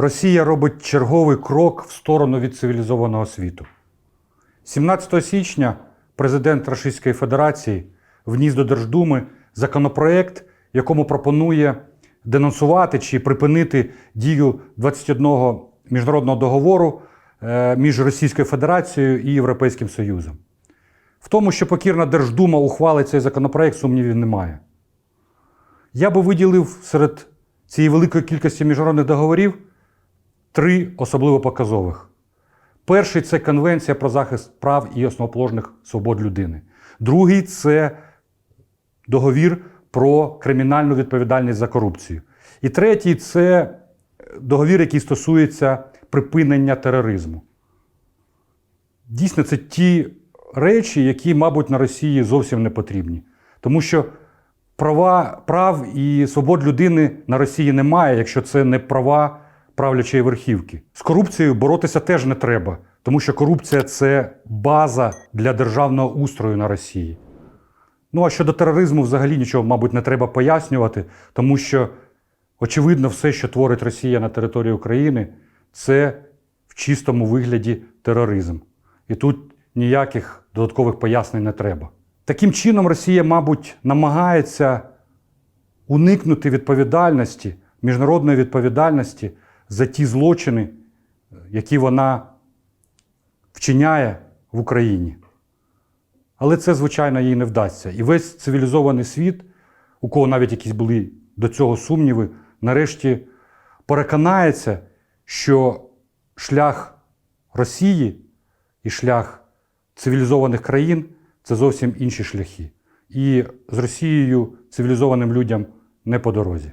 Росія робить черговий крок в сторону від цивілізованого світу. 17 січня президент Російської Федерації вніс до Держдуми законопроект, якому пропонує денонсувати чи припинити дію 21 міжнародного договору е, між Російською Федерацією і Європейським Союзом. В тому, що покірна Держдума ухвалить цей законопроект, сумнівів немає. Я би виділив серед цієї великої кількості міжнародних договорів три особливо показових. Перший це Конвенція про захист прав і основоположних свобод людини. Другий це договір про кримінальну відповідальність за корупцію. І третій це договір, який стосується припинення тероризму. Дійсно, це ті речі, які, мабуть, на Росії зовсім не потрібні. Тому що права, прав і свобод людини на Росії немає, якщо це не права правлячої верхівки. З корупцією боротися теж не треба, тому що корупція це база для державного устрою на Росії. Ну а щодо тероризму, взагалі нічого, мабуть, не треба пояснювати, тому що, очевидно, все, що творить Росія на території України, це в чистому вигляді тероризм. І тут ніяких додаткових пояснень не треба. Таким чином, Росія, мабуть, намагається уникнути відповідальності, міжнародної відповідальності за ті злочини, які вона вчиняє в Україні. Але це, звичайно, їй не вдасться. І весь цивілізований світ, у кого навіть якісь були до цього сумніви, нарешті переконається, що шлях Росії і шлях цивілізованих країн це зовсім інші шляхи. І з Росією цивілізованим людям не по дорозі.